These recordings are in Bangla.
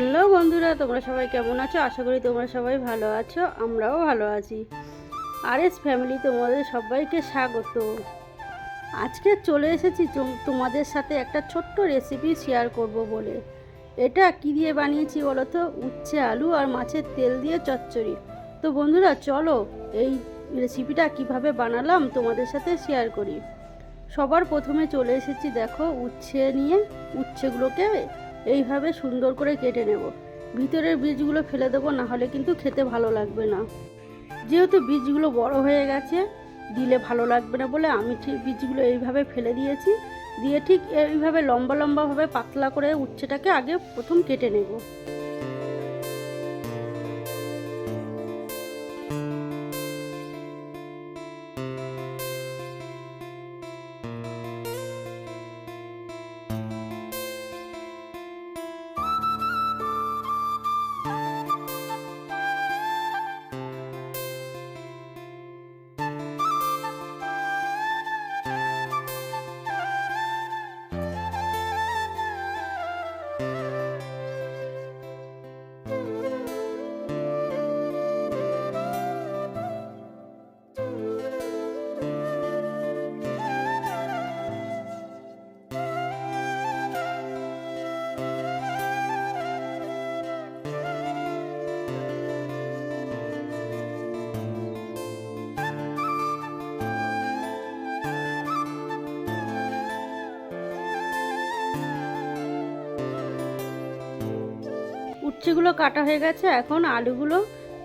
হ্যালো বন্ধুরা, তোমরা সবাই কেমন আছো? আশা করি তোমরা সবাই ভালো আছো, আমরাও ভালো আছি। আর এস ফ্যামিলি তোমাদের সবাইকে স্বাগত। আজকে চলে এসেছি তোম- তোমাদের সাথে একটা ছোট্ট রেসিপি শেয়ার করব বলে। এটা কী দিয়ে বানিয়েছি বলো তো? উচ্ছে, আলু আর মাছের তেল দিয়ে চচ্চড়ি। তো বন্ধুরা, চলো এই রেসিপিটা কীভাবে বানালাম তোমাদের সাথে শেয়ার করি। সবার প্রথমে চলে এসেছি দেখো উচ্ছে নিয়ে, উচ্ছেগুলোকে এইভাবে সুন্দর করে কেটে নেব। ভিতরের বীজগুলো ফেলে দেবো, না হলে কিন্তু খেতে ভালো লাগবে না। যেহেতু বীজগুলো বড় হয়ে গেছে, দিলে ভালো লাগবে না বলে আমি ঠিক বীজগুলো এইভাবে ফেলে দিয়েছি। দিয়ে ঠিক এইভাবে লম্বা লম্বাভাবে পাতলা করে উচ্ছেটাকে আগে প্রথম কেটে নেব। উচ্ছেগুলো কাটা হয়ে গেছে। এখন আলুগুলো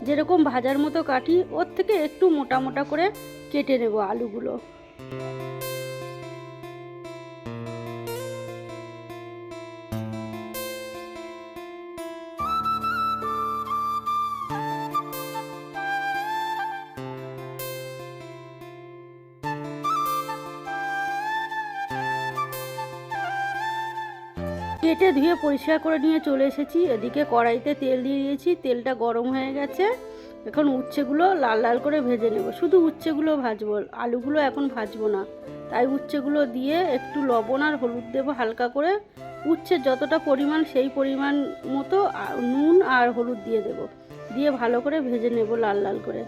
যেরকম ভাজার মতো কাটি, ওর থেকে একটু মোটা মোটা করে কেটে নেব আলুগুলো। কেটে ধুয়ে পরিষ্কার করে নিয়ে চলে এসেছি। এদিকে কড়াইতে তেল দিয়ে দিয়েছি। তেলটা গরম হয়ে গেছে। এখন উচ্ছেগুলো লাল লাল করে ভেজে নেব। শুধু উচ্ছেগুলো ভাজবো। আলুগুলো এখন ভাজবো না। তাই উচ্ছেগুলো দিয়ে একটু লবণ আর হলুদ দেবো হালকা করে। উচ্ছের যতটা পরিমাণ সেই পরিমাণ মতো নুন আর হলুদ দিয়ে দেব। দিয়ে ভালো করে ভেজে নেব লাল লাল করে।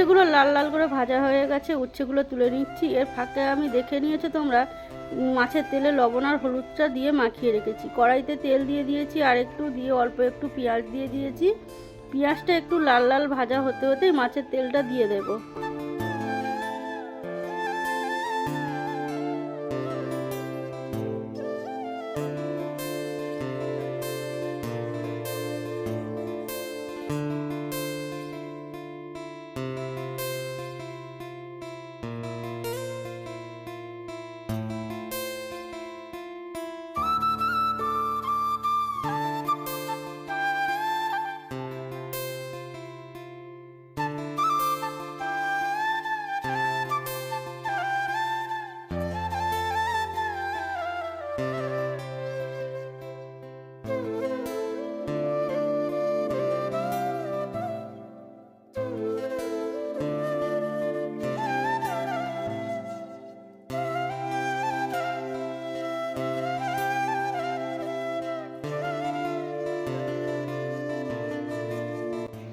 উচ্ছেগুলো লাল লাল করে ভাজা হয়ে গেছে, উচ্ছেগুলো তুলে নিচ্ছি। এর ফাঁকে আমি দেখে নিয়েছো তোমরা, মাছের তেলে লবণ আর হলুদটা দিয়ে মাখিয়ে রেখেছি। কড়াইতে তেল দিয়ে দিয়েছি আর একটু দিয়ে অল্প একটু পেঁয়াজ দিয়ে দিয়েছি। পেঁয়াজটা একটু লাল লাল ভাজা হতে হতেই মাছের তেলটা দিয়ে দেবো।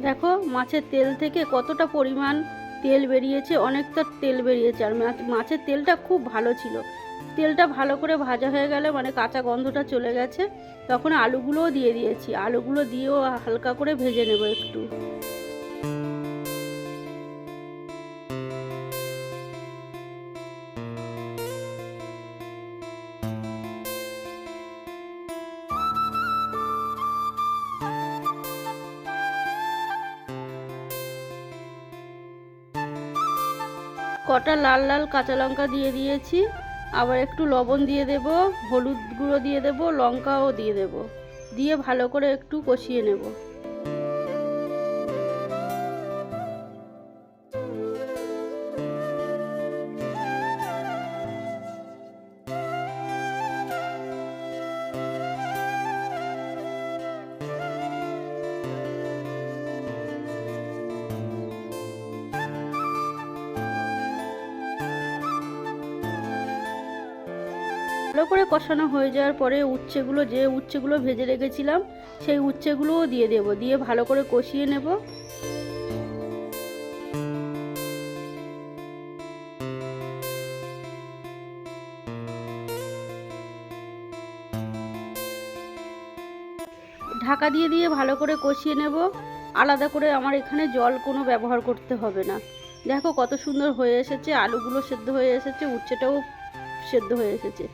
দেখো, মাছের তেল থেকে কতটা পরিমাণ তেল বেরিয়েছে, অনেকটা তেল বেরিয়েছে। আর মাছ- মাছের তেলটা খুব ভালো ছিল। তেলটা ভালো করে ভাজা হয়ে গেলে মানে কাঁচা গন্ধটা চলে গেছে। তখন আলুগুলোও দিয়ে দিয়েছি। আলুগুলো দিয়েও হালকা করে ভেজে নেব একটু। কটা লাল লাল কাঁচা লঙ্কা দিয়ে দিয়েছি। আবার একটু লবণ দিয়ে দেব, হলুদ গুঁড়ো দিয়ে দেব, লঙ্কাও দিয়ে দেব। দিয়ে ভালো করে একটু কষিয়ে নেব। ভালো করে কষানো হয়ে যাওয়ার পরে উচ্ছেগুলো যে উচ্ছেগুলো ভেজে রেখেছিলাম, সেই উচ্ছেগুলোও দিয়ে দেব, দিয়ে ভালো করে কষিয়ে নেব। ঢাকা দিয়ে দিয়ে ভালো করে কষিয়ে নেব। আলাদা করে আমার এখানে জল কোনো ব্যবহার করতে হবে না। দেখো কত সুন্দর হয়ে এসেছে, আলুগুলো সেদ্ধ হয়ে এসেছে, উচ্ছেটাও সেদ্ধ হয়ে এসেছে।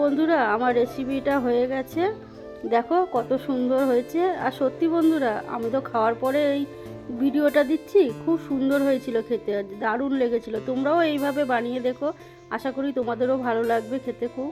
বন্ধুরা, আমার রেসিপিটা হয়ে গেছে। দেখো কত সুন্দর হয়েছে। আর সত্যি বন্ধুরা, আমি তো খাওয়ার পরে এই ভিডিওটা দিচ্ছি, খুব সুন্দর হয়েছিল খেতে দারুণ লেগেছিল। তোমরাও এইভাবে বানিয়ে দেখো, আশা করি তোমাদেরও ভালো লাগবে খেতে খুব।